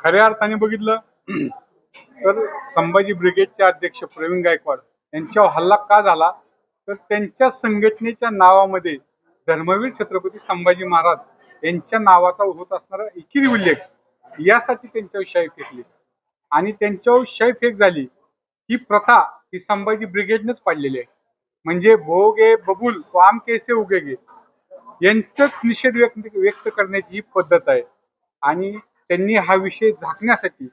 खऱ्या अर्थाने बघितलं तर संभाजी ब्रिगेडचे अध्यक्ष प्रवीण गायकवाड यांच्यावर हल्ला का झाला? तर त्यांच्या संघटनेच्या नावामध्ये धर्मवीर छत्रपती संभाजी महाराज यांच्या नावाचा होत असणारा एकेरी उल्लेख यासाठी त्यांच्यावर शाही फेकली. आणि त्यांच्यावर शाही फेक झाली ही प्रथा ही संभाजी ब्रिगेडनेच पाडलेली आहे. म्हणजे भोगे बबुल तो आम कैसे उगेगे? यांचाच निषेध व्यक्त व्यक्त करण्याची ही पद्धत आहे. आणि त्यांनी हा विषय झाकण्यासाठी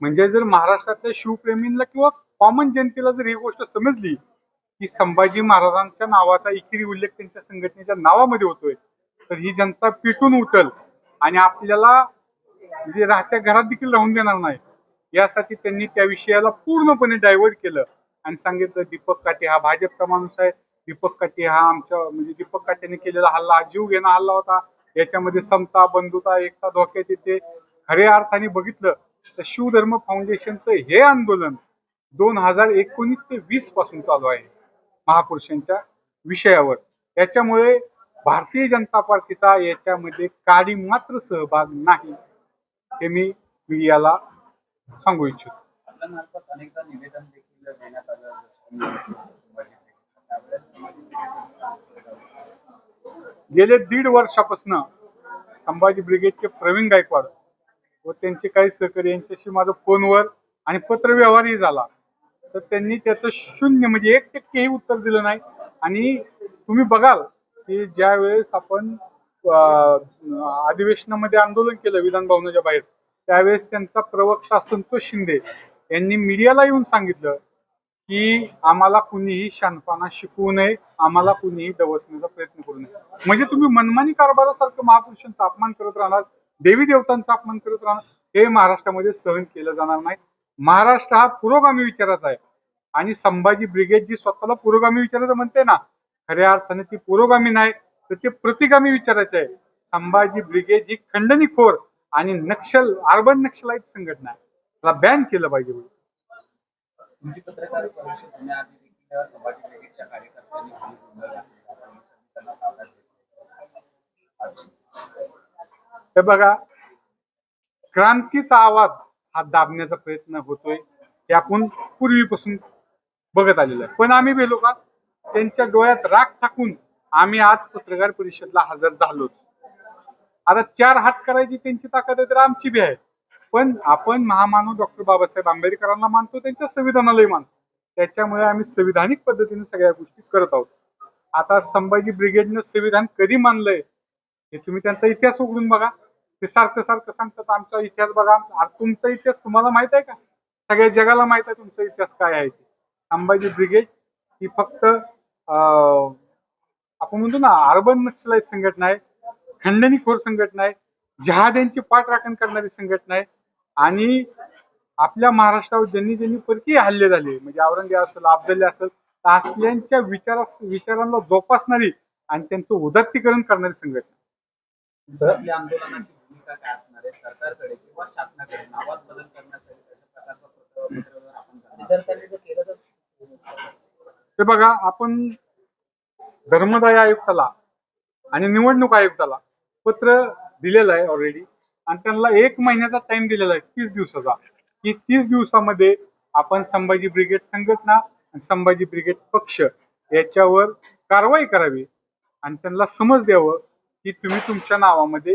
म्हणजे जर महाराष्ट्रातल्या शिवप्रेमींना किंवा कॉमन जनतेला जर ही गोष्ट समजली की संभाजी महाराजांच्या नावाचा इकिरी उल्लेख त्यांच्या संघटनेच्या नावामध्ये होतोय तर ही जनता पेटून उठल आणि आपल्याला म्हणजे राहत्या घरात देखील राहून देणार नाही. यासाठी त्यांनी त्या विषयाला पूर्णपणे डायव्हर्ट केलं आणि सांगितलं दीपक काटे हा भाजपचा माणूस आहे. दीपक काटे हा आमच्या म्हणजे दीपक काटेने केलेला हल्ला हा जीव घेणा हल्ला होता. याच्यामध्ये समता बंधुता एकता धोक्यात येते. खऱ्या अर्थाने बघितलं तर शिवधर्म फाउंडेशनचं हे आंदोलन दोन हजार एकोणीस ते वीसपासून चालू आहे. महापुरुषांच्या विषयावर. याच्यामुळे भारतीय जनता पार्टीचा याच्यामध्ये काही मात्र सहभाग नाही हे मी मीडियाला सांगू इच्छितो. गेले दीड वर्षापासून संभाजी ब्रिगेडचे प्रवीण गायकवाड व त्यांचे काही सहकारी यांच्याशी माझं फोनवर आणि पत्रव्यवहारही झाला. तर त्यांनी त्याचं शून्य म्हणजे एक टक्केही उत्तर दिलं नाही. आणि तुम्ही बघाल की ज्या वेळेस आपण अधिवेशनामध्ये आंदोलन केलं विधान भवनाच्या बाहेर त्यावेळेस त्यांचा प्रवक्ता संतोष शिंदे यांनी मीडियाला येऊन सांगितलं की आम्हाला कुणीही शानपाना शिकवू नये आम्हाला कुणीही दवसण्याचा प्रयत्न करू नये. म्हणजे तुम्ही मनमानी कारभारासारखं महापुरुषांचा अपमान करत राहणार देवी देवतांचा अपमान करत राहणं हे महाराष्ट्रामध्ये सहन केलं जाणार नाही. महाराष्ट्र हा पुरोगामी विचाराचा आहे. आणि संभाजी ब्रिगेड जी स्वतःला पुरोगामी विचाराचं म्हणते ना खऱ्या अर्थाने ती पुरोगामी नाही तर ते प्रतिगामी विचाराचे आहे. संभाजी ब्रिगेड ही खंडणीखोर आणि नक्षल अर्बन नक्षलाईट संघटना आहे. त्याला बॅन केलं पाहिजे तुमची पत्रकार परिषद होण्याआधी देखील संभाजी ब्रिगेडच्या कार्यकर्त्यांनी काही गोंधळ घातला. पोलिसांनी त्यांना ताब्यात घेतलं. हे बघा क्रांतीचा आवाज हा दाबण्याचा प्रयत्न होतोय हे आपण पूर्वीपासून बघत आलेलं आहे. पण आम्ही भेलो का? त्यांच्या डोळ्यात राग टाकून आम्ही आज पत्रकार परिषदला हजर झालो. आता चार हात करायची त्यांची ताकद आहे तर आमची बी आहे. पण आपण महामानव डॉक्टर बाबासाहेब आंबेडकरांना मानतो त्यांच्या संविधानालाही मानतो. त्याच्यामुळे आम्ही संविधानिक पद्धतीने सगळ्या गोष्टी करत आहोत. आता संभाजी ब्रिगेडनं संविधान कधी मानलंय हे तुम्ही त्यांचा इतिहास उघडून बघा. ते सारखं सारखं सांगतात आमचा इतिहास बघा आ- तुमचा इतिहास तुम्हाला माहीत आहे का? सगळ्या जगाला माहीत आहे तुमचा इतिहास काय आहे ते. संभाजी ब्रिगेड ही फक्त अं, आपण म्हणतो ना अर्बन नक्षलाईट संघटना आहे खंडणीखोर संघटना आहे जहाद्यांची पाठराखण करणारी संघटना आहे आणि आपल्या महाराष्ट्रावर ज्यांनी ज्यांनी परकीय हल्ले झाले म्हणजे औरंगजेब असेल अब्दल्ले असेल तर असल्यांच्या विचारा विचारांना जोपासणारी आणि त्यांचं उदात्तीकरण करणारी संघटना. भूमिका काय असणार आहे? सरकारकडे किंवा शासनाकडे नावात बदल करण्यासाठी कशा प्रकारचं आपण करणार? विद्यार्थ्यांनी जर केलं तर हे बघा आपण धर्मदाय आयुक्ताला आणि निवडणूक आयुक्ताला पत्र दिलेलं आहे ऑलरेडी आणि त्यांना एक महिन्याचा टाइम दिलेला आहे तीस दिवसाचा. की तीस दिवसामध्ये आपण संभाजी ब्रिगेड संघटना आणि संभाजी ब्रिगेड पक्ष याच्यावर कारवाई करावी. आणि त्यांना समज द्यावं की तुम्ही तुमच्या नावामध्ये